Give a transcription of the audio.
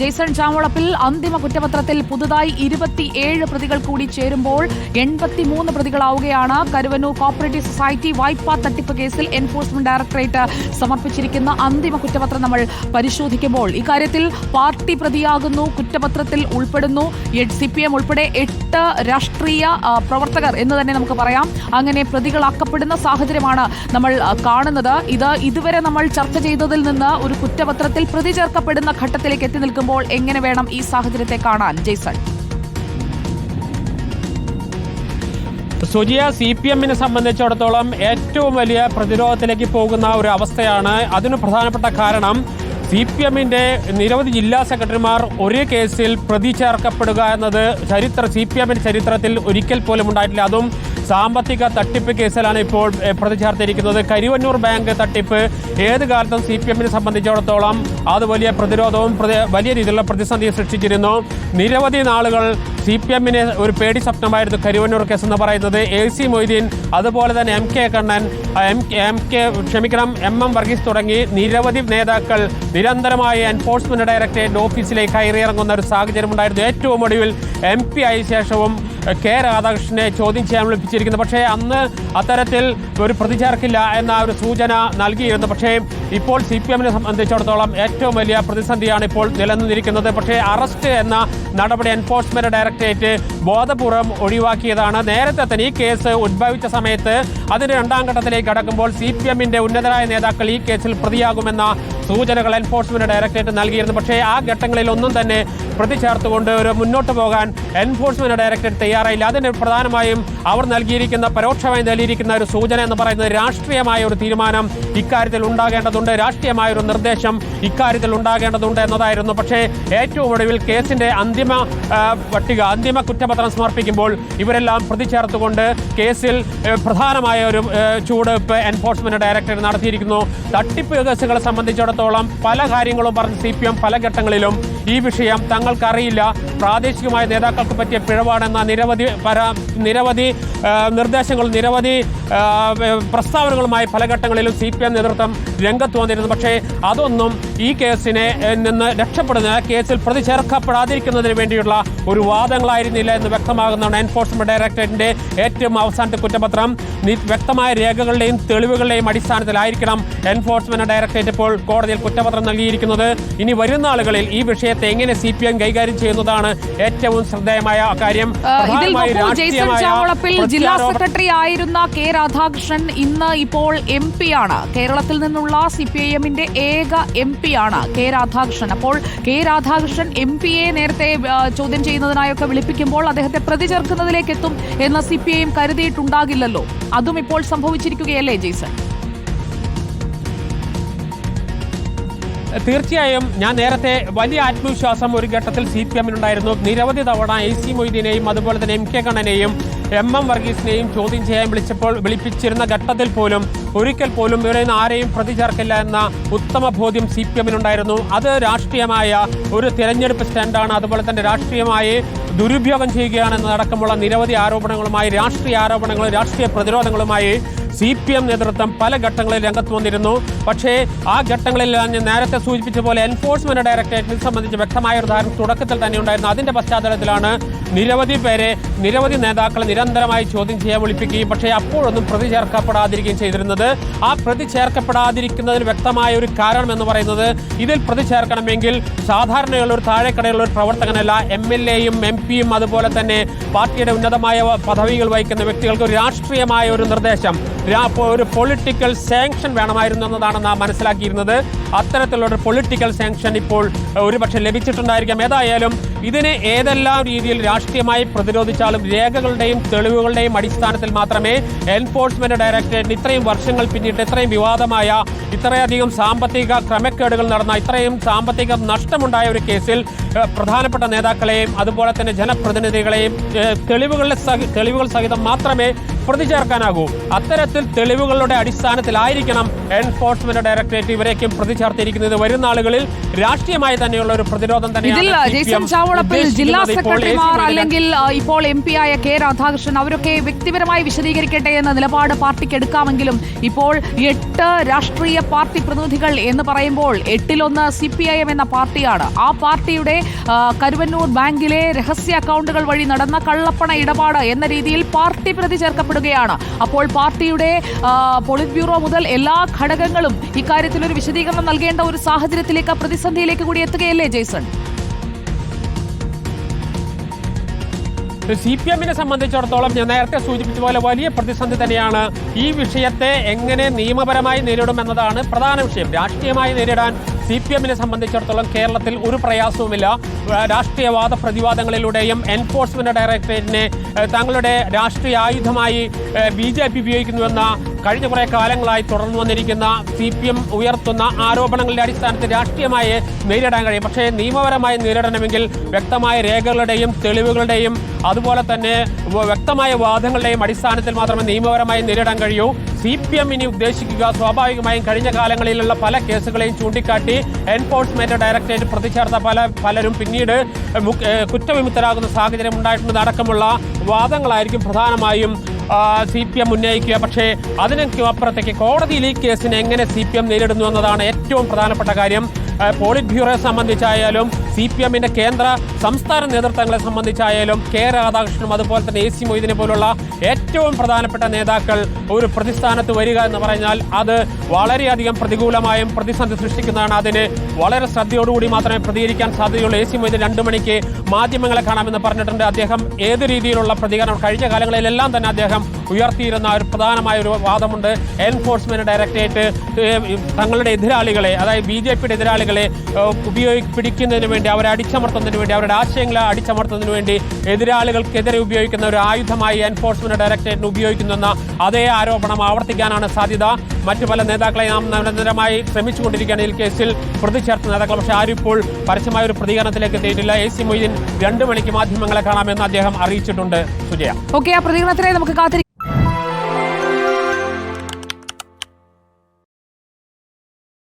Jason ചാവളപ്പിൽ അന്തിമ കുറ്റപത്രത്തിൽ പുതുതായി ഇരുപത്തിയേഴ് പ്രതികൾ കൂടി ചേരുമ്പോൾ എൺപത്തിമൂന്ന് പ്രതികളാവുകയാണ്. കരുവന്നൂർ കോപ്പറേറ്റീവ് സൊസൈറ്റി വായ്പാ തട്ടിപ്പ് കേസിൽ എൻഫോഴ്സ്മെന്റ് ഡയറക്ടറേറ്റ് സമർപ്പിച്ചിരിക്കുന്ന അന്തിമ കുറ്റപത്രം നമ്മൾ പരിശോധിക്കുമ്പോൾ ഇക്കാര്യത്തിൽ പാർട്ടി പ്രതിയാകുന്നു കുറ്റപത്രത്തിൽ ഉൾപ്പെടുന്നു. സി പി എം ഉൾപ്പെടെ എട്ട് രാഷ്ട്രീയ പ്രവർത്തകർ എന്ന് തന്നെ നമുക്ക് പറയാം. അങ്ങനെ പ്രതികളാക്കപ്പെടുന്ന സാഹചര്യമാണ് നമ്മൾ കാണുന്നത്. ഇത് ഇതുവരെ നമ്മൾ ചർച്ച ചെയ്തതിൽ നിന്ന് ഒരു കുറ്റപത്രത്തിൽ പ്രതി ചേർക്കപ്പെടുന്ന ഘട്ടത്തിലേക്ക് എത്തി നിൽക്കുമ്പോൾ എങ്ങനെ വേണം ഈ സാഹചര്യത്തെ കാണാൻ ജെയ്സൺ? സുജിയ സി പി എമ്മിനെ സംബന്ധിച്ചിടത്തോളം ഏറ്റവും വലിയ പ്രതിരോധത്തിലേക്ക് പോകുന്ന ഒരു അവസ്ഥയാണ് അതിന് പ്രധാനപ്പെട്ട കാരണം സി പി എമ്മിന്റെ നിരവധി ജില്ലാ സെക്രട്ടറിമാർ ഒരേ കേസിൽ പ്രതി ചേർക്കപ്പെടുക എന്നത് ചരിത്ര സി പി എമ്മിന്റെ ചരിത്രത്തിൽ ഒരിക്കൽ പോലും ഉണ്ടായിട്ടില്ല. അതും സാമ്പത്തിക തട്ടിപ്പ് കേസിലാണ് ഇപ്പോൾ പ്രതി ചേർത്തിരിക്കുന്നത് കരുവന്നൂർ ബാങ്ക് തട്ടിപ്പ് ഏത് കാലത്തും സി പി എമ്മിനെ സംബന്ധിച്ചിടത്തോളം അത് വലിയ പ്രതിരോധവും വലിയ രീതിയിലുള്ള പ്രതിസന്ധി സൃഷ്ടിച്ചിരുന്നു. നിരവധി നാളുകൾ സി പി എമ്മിന് ഒരു പേടി സ്വപ്നമായിരുന്നു കരുവന്നൂർ കേസ് എന്ന് പറയുന്നത്. എ സി മൊയ്തീൻ അതുപോലെ തന്നെ M K Kannan M M K ക്ഷമിക്കണം എം എം വർഗീസ് തുടങ്ങി നിരവധി നേതാക്കൾ നിരന്തരമായി എൻഫോഴ്സ്മെന്റ് ഡയറക്ടറേറ്റ് ഓഫീസിലേക്ക് കയറിയിറങ്ങുന്ന ഒരു സാഹചര്യം ഉണ്ടായിരുന്നു ഏറ്റവും ഒടുവിൽ എം പി ആയ ശേഷവും കെ രാധാകൃഷ്ണനെ ചോദ്യം ചെയ്യാൻ വിളിപ്പിച്ചിരിക്കുന്നത് പക്ഷേ അന്ന് അത്തരത്തിൽ ഒരു പ്രതി ചേർക്കില്ല എന്ന ഒരു സൂചന നൽകിയിരുന്നു. പക്ഷേ ഇപ്പോൾ സി പി എമ്മിനെ സംബന്ധിച്ചിടത്തോളം ഏറ്റവും വലിയ പ്രതിസന്ധിയാണ് ഇപ്പോൾ നിലനിന്നിരിക്കുന്നത്. പക്ഷേ അറസ്റ്റ് എന്ന നടപടി എൻഫോഴ്സ്മെന്റ് ഡയറക്ടറേറ്റ് ബോധപൂർവം ഒഴിവാക്കിയതാണ്. നേരത്തെ തന്നെ ഈ കേസ് ഉദ്ഭവിച്ച സമയത്ത് അതിന്റെ രണ്ടാം ഘട്ടത്തിലേക്ക് കടക്കുമ്പോൾ സി പി എമ്മിന്റെ ഉന്നതരായ നേതാക്കൾ ഈ കേസിൽ പ്രതിയാകുമെന്ന സൂചനകൾ എൻഫോഴ്സ്മെന്റ് ഡയറക്ടറേറ്റ് നൽകിയിരുന്നു. പക്ഷേ ആ ഘട്ടങ്ങളിൽ ഒന്നും തന്നെ പ്രതിചേർത്തുകൊണ്ട് ഒരു മുന്നോട്ട് പോകാൻ എൻഫോഴ്സ്മെന്റ് ഡയറക്ടറേറ്റ് തയ്യാറായില്ല. അതിന് പ്രധാനമായും അവർ നൽകിയിരിക്കുന്ന പരോക്ഷമായി നൽകിയിരിക്കുന്ന ഒരു സൂചന എന്ന് പറയുന്നത് രാഷ്ട്രീയമായ ഒരു തീരുമാനം ഇക്കാര്യത്തിൽ ഉണ്ടാകേണ്ടതുണ്ട്. രാഷ്ട്രീയമായ ഒരു നിർദ്ദേശം ഇക്കാര്യത്തിൽ ഉണ്ടാകേണ്ടതുണ്ട് എന്നതായിരുന്നു. പക്ഷേ ഏറ്റവും ഒടുവിൽ കേസിന്റെ അന്തിമ പട്ടിക അന്തിമ കുറ്റപത്രം സമർപ്പിക്കുമ്പോൾ ഇവരെല്ലാം പ്രതിചേർത്തുകൊണ്ട് കേസിൽ പ്രധാനമായ ഒരു ചൂടുവെപ്പ് എൻഫോഴ്സ്മെന്റ് ഡയറക്ടറേറ്റ് നടത്തിയിരിക്കുന്നു. തട്ടിപ്പ് കേസുകളെ സംബന്ധിച്ചിടത്തോളം പല കാര്യങ്ങളും പറഞ്ഞ് സി പല ഘട്ടങ്ങളിലും ഈ വിഷയം തങ്ങൾക്കറിയില്ല. പ്രാദേശികമായ നേതാക്കൾക്ക് പറ്റിയ പിഴവാണെന്ന നിരവധി പരാ നിരവധി നിർദ്ദേശങ്ങൾ നിരവധി പ്രസ്താവനകളുമായി പല ഘട്ടങ്ങളിലും സി പി എം നേതൃത്വം രംഗത്ത് വന്നിരുന്നു. പക്ഷേ അതൊന്നും ഈ കേസിനെ നിന്ന് രക്ഷപ്പെടുന്ന കേസിൽ പ്രതി ചേർക്കപ്പെടാതിരിക്കുന്നതിന് വേണ്ടിയുള്ള ഒരു വാദങ്ങളായിരുന്നില്ല എന്ന് വ്യക്തമാകുന്നതാണ് എൻഫോഴ്സ്മെന്റ് ഡയറക്ടറേറ്റിന്റെ ഏറ്റവും അവസാനത്തെ കുറ്റപത്രം. വ്യക്തമായ രേഖകളുടെയും തെളിവുകളുടെയും അടിസ്ഥാനത്തിലായിരിക്കണം എൻഫോഴ്സ്മെന്റ് ഡയറക്ടറേറ്റ് ഇപ്പോൾ കോടതിയിൽ കുറ്റപത്രം നൽകിയിരിക്കുന്നത്. ഇനി വരുന്ന ആളുകളിൽ ഈ വിഷയത്തെ എങ്ങനെ സി കൈകാര്യം ചെയ്യുന്നതാണ് ഏറ്റവും ശ്രദ്ധേയമായ കാര്യം ഇതിൽ ചാവളപ്പിൽ ജില്ലാ സെക്രട്ടറി ആയിരുന്ന കെ രാധാകൃഷ്ണൻ ഇന്ന് ഇപ്പോൾ എം പി ആണ്. കേരളത്തിൽ നിന്നുള്ള സി പി ഐ എമ്മിന്റെ ഏക എം പി ആണ് കെ രാധാകൃഷ്ണൻ. അപ്പോൾ കെ രാധാകൃഷ്ണൻ എം പിയെ നേരത്തെ ചോദ്യം ചെയ്യുന്നതിനായൊക്കെ വിളിപ്പിക്കുമ്പോൾ അദ്ദേഹത്തെ പ്രതി ചേർക്കുന്നതിലേക്ക് എത്തും എന്ന് സി പി ഐ എം കരുതിയിട്ടുണ്ടാകില്ലല്ലോ. അതും ഇപ്പോൾ സംഭവിച്ചിരിക്കുകയല്ലേ ജെയ്സൺ? തീർച്ചയായും ഞാൻ നേരത്തെ വലിയ ആത്മവിശ്വാസം ഒരു ഘട്ടത്തിൽ സി പി എമ്മിനുണ്ടായിരുന്നു. നിരവധി തവണ എ സി മൊയ്തീനെയും അതുപോലെ തന്നെ എം കെ കണ്ണനെയും എം എം വർഗീസിനെയും ചോദ്യം ചെയ്യാൻ വിളിച്ചപ്പോൾ വിളിപ്പിച്ചിരുന്ന ഘട്ടത്തിൽ പോലും ഒരിക്കൽ പോലും ഇവരെ ആരെയും പ്രതി ചേർക്കില്ല എന്ന ഉത്തമ ബോധ്യം സി പി എമ്മിനുണ്ടായിരുന്നു. അത് രാഷ്ട്രീയമായ ഒരു തിരഞ്ഞെടുപ്പ് സ്റ്റാൻഡാണ് അതുപോലെ തന്നെ രാഷ്ട്രീയമായി ദുരുപയോഗം ചെയ്യുകയാണെന്നതടക്കമുള്ള നിരവധി ആരോപണങ്ങളുമായി രാഷ്ട്രീയ ആരോപണങ്ങളും രാഷ്ട്രീയ പ്രതിരോധങ്ങളുമായി സി പി എം നേതൃത്വം പല ഘട്ടങ്ങളിൽ രംഗത്ത് വന്നിരുന്നു. പക്ഷേ ആ ഘട്ടങ്ങളിൽ നേരത്തെ സൂചിപ്പിച്ച പോലെ എൻഫോഴ്സ്മെന്റ് ഡയറക്ടറേറ്റിനെ സംബന്ധിച്ച് വ്യക്തമായ ഒരു ധാരണ തുടക്കത്തിൽ തന്നെ ഉണ്ടായിരുന്നു. അതിന്റെ പശ്ചാത്തലത്തിലാണ് നിരവധി പേരെ നിരവധി നേതാക്കളെ നിരന്തരമായി ചോദ്യം ചെയ്യാൻ വിളിപ്പിക്കുകയും പക്ഷേ അപ്പോഴൊന്നും പ്രതി ചേർക്കപ്പെടാതിരിക്കുകയും ചെയ്തിരുന്നത്. ആ പ്രതി ചേർക്കപ്പെടാതിരിക്കുന്നതിന് വ്യക്തമായ ഒരു കാരണം എന്ന് പറയുന്നത് ഇതിൽ പ്രതി ചേർക്കണമെങ്കിൽ സാധാരണയുള്ള ഒരു താഴെക്കടയുള്ള ഒരു പ്രവർത്തകനല്ല എം എൽ എയും എം പിയും അതുപോലെ തന്നെ പാർട്ടിയുടെ ഉന്നതമായ പദവികൾ വഹിക്കുന്ന വ്യക്തികൾക്ക് ഒരു രാഷ്ട്രീയമായ ഒരു നിർദ്ദേശം ഒരു പൊളിറ്റിക്കൽ സാങ്ഷൻ വേണമായിരുന്നു എന്നതാണ് നാം മനസ്സിലാക്കിയിരുന്നത്. അത്തരത്തിലുള്ള പൊളിറ്റിക്കൽ സാങ്ഷൻ ഇപ്പോൾ ഒരുപക്ഷെ ലഭിച്ചിട്ടുണ്ടായിരിക്കാം. ഏതായാലും ഇതിനെ ഏതെല്ലാം രീതിയിൽ രാഷ്ട്രീയമായി പ്രതിരോധിച്ചാലും രേഖകളുടെയും തെളിവുകളുടെയും അടിസ്ഥാനത്തിൽ മാത്രമേ എൻഫോഴ്സ്മെന്റ് ഡയറക്ടറേറ്റ് ഇത്രയും വർഷങ്ങൾ പിന്നിട്ട് ഇത്രയും വിവാദമായ ഇത്രയധികം സാമ്പത്തിക ക്രമക്കേടുകൾ നടന്ന ഇത്രയും സാമ്പത്തിക നഷ്ടമുണ്ടായ ഒരു കേസിൽ പ്രധാനപ്പെട്ട നേതാക്കളെയും അതുപോലെ തന്നെ ജനപ്രതിനിധികളെയും തെളിവുകളുടെ തെളിവുകൾ സഹിതം മാത്രമേ പ്രതി ചേർക്കാനാകൂ. അത്തരത്തിൽ തെളിവുകളുടെ അടിസ്ഥാനത്തിലായിരിക്കണം എൻഫോഴ്സ്മെന്റ് ഡയറക്ടറേറ്റ് ഇവരേക്കും പ്രതി ചേർത്തിരിക്കുന്നത്. വരുന്ന നാളുകളിൽ രാഷ്ട്രീയമായി തന്നെയുള്ള ഒരു പ്രതിരോധം തന്നെയാണ് ജില്ലാ സെക്രട്ടറിമാർ അല്ലെങ്കിൽ ഇപ്പോൾ എം പി ആയ കെ രാധാകൃഷ്ണൻ അവരൊക്കെ വ്യക്തിപരമായി വിശദീകരിക്കട്ടെ എന്ന നിലപാട് പാർട്ടിക്ക് എടുക്കാമെങ്കിലും ഇപ്പോൾ എട്ട് രാഷ്ട്രീയ പാർട്ടി പ്രതിനിധികൾ എന്ന് പറയുമ്പോൾ എട്ടിലൊന്ന് സി പി ഐ എം എന്ന പാർട്ടിയാണ്. ആ പാർട്ടിയുടെ കരുവന്നൂർ ബാങ്കിലെ രഹസ്യ അക്കൗണ്ടുകൾ വഴി നടന്ന കള്ളപ്പണ ഇടപാട് എന്ന രീതിയിൽ പാർട്ടി പ്രതി ചേർക്കപ്പെടുകയാണ് അപ്പോൾ പാർട്ടിയുടെ പോളിറ്റ് ബ്യൂറോ മുതൽ എല്ലാ ഘടകങ്ങളും ഇക്കാര്യത്തിൽ ഒരു വിശദീകരണം നൽകേണ്ട ഒരു സാഹചര്യത്തിലേക്ക് പ്രതിസന്ധിയിലേക്ക് കൂടി എത്തുകയല്ലേ ജെയ്സൺ? സി പി എമ്മിനെ സംബന്ധിച്ചിടത്തോളം ഞാൻ നേരത്തെ സൂചിപ്പിച്ച പോലെ വലിയ പ്രതിസന്ധി തന്നെയാണ് ഈ വിഷയത്തെ എങ്ങനെ നിയമപരമായി നേരിടുമെന്നതാണ് പ്രധാന വിഷയം. രാഷ്ട്രീയമായി നേരിടാൻ സി പി എമ്മിനെ സംബന്ധിച്ചിടത്തോളം കേരളത്തിൽ ഒരു പ്രയാസവുമില്ല. രാഷ്ട്രീയവാദ പ്രതിവാദങ്ങളിലൂടെയും എൻഫോഴ്സ്മെന്റ് ഡയറക്ടറേറ്റിനെ തങ്ങളുടെ രാഷ്ട്രീയ ആയുധമായി ബി ജെ പി ഉപയോഗിക്കുന്നുവെന്ന കഴിഞ്ഞ കുറേ കാലങ്ങളായി തുടർന്നു വന്നിരിക്കുന്ന സി പി എം ഉയർത്തുന്ന ആരോപണങ്ങളുടെ അടിസ്ഥാനത്തിൽ രാഷ്ട്രീയമായി നേരിടാൻ കഴിയും. പക്ഷേ നിയമപരമായി നേരിടണമെങ്കിൽ വ്യക്തമായ രേഖകളുടെയും തെളിവുകളുടെയും അതുപോലെ തന്നെ വ്യക്തമായ വാദങ്ങളുടെയും അടിസ്ഥാനത്തിൽ മാത്രമേ നിയമപരമായി നേരിടാൻ കഴിയൂ. സി പി എം ഇനി ഉദ്ദേശിക്കുക. സ്വാഭാവികമായും കഴിഞ്ഞ കാലങ്ങളിലുള്ള പല കേസുകളെയും ചൂണ്ടിക്കാട്ടി എൻഫോഴ്സ്മെന്റ് ഡയറക്ടറേറ്റ് പ്രതിചേർത്ത പല പലരും പിന്നീട് കുറ്റവിമുക്തരാകുന്ന സാഹചര്യം ഉണ്ടായിട്ടുണ്ട്. അടക്കമുള്ള വാദങ്ങളായിരിക്കും പ്രധാനമായും സി പി എം ഉന്നയിക്കുക. പക്ഷേ അതിനൊക്കെ അപ്പുറത്തേക്ക് കോടതിയിൽ ഈ കേസിനെ എങ്ങനെ സി പി എം നേരിടുന്നു എന്നതാണ് ഏറ്റവും പ്രധാനപ്പെട്ട കാര്യം. പോളിറ്റ് ബ്യൂറോയെ സംബന്ധിച്ചായാലും സി പി എമ്മിന്റെ കേന്ദ്ര സംസ്ഥാന നേതൃത്വങ്ങളെ സംബന്ധിച്ചായാലും കെ രാധാകൃഷ്ണനും അതുപോലെ തന്നെ എ സി മൊയ്തിനെ പോലുള്ള ഏറ്റവും പ്രധാനപ്പെട്ട നേതാക്കൾ ഒരു പ്രതിസ്ഥാനത്ത് വരിക എന്ന് പറഞ്ഞാൽ അത് വളരെയധികം പ്രതികൂലമായും പ്രതിസന്ധി സൃഷ്ടിക്കുന്നതാണ്. അതിന് വളരെ ശ്രദ്ധയോടുകൂടി മാത്രമേ പ്രതികരിക്കാൻ സാധ്യതയുള്ളൂ. എ സി മൊയ്തീൻ രണ്ടു മണിക്ക് മാധ്യമങ്ങളെ കാണാമെന്ന് പറഞ്ഞിട്ടുണ്ട്. അദ്ദേഹം ഏത് രീതിയിലുള്ള പ്രതികരണം കഴിഞ്ഞ കാലങ്ങളിലെല്ലാം തന്നെ അദ്ദേഹം ഉയർത്തിയിരുന്ന ഒരു പ്രധാനമായ ഒരു വാദമുണ്ട്. എൻഫോഴ്സ്മെന്റ് ഡയറക്ടറേറ്റ് തങ്ങളുടെ എതിരാളികളെ അതായത് ബി ജെ പിയുടെ എതിരാളികളെ ഉപയോഗി പിടിക്കുന്നതിന് വേണ്ടി അവരെ അടിച്ചമർത്തുന്നതിന് വേണ്ടി അവരുടെ ആശയങ്ങളെ അടിച്ചമർത്തുന്നതിന് വേണ്ടി എതിരാളികൾക്കെതിരെ ഉപയോഗിക്കുന്ന ഒരു ആയുധമായി എൻഫോഴ്സ്മെന്റ് ഡയറക്ടറേറ്റിന് ഉപയോഗിക്കുന്നെന്ന അതേ ആരോപണം ആവർത്തിക്കാനാണ് സാധ്യത. മറ്റു പല നേതാക്കളെ നാം നിരന്തരമായി ശ്രമിച്ചുകൊണ്ടിരിക്കുകയാണ് ഈ കേസിൽ. പ്രതി ചേർത്ത നേതാക്കൾ പക്ഷേ ആരും ഇപ്പോൾ പരസ്യമായ ഒരു പ്രതികരണത്തിലേക്ക് എത്തിയിട്ടില്ല. എ സി മൊയ്തീൻ രണ്ടു മണിക്ക് മാധ്യമങ്ങളെ കാണാമെന്ന് അദ്ദേഹം അറിയിച്ചിട്ടുണ്ട്. സുജയ. ഓക്കെ ആ പ്രതികരണത്തിനായി നമുക്ക് കാത്തിരിക്കാം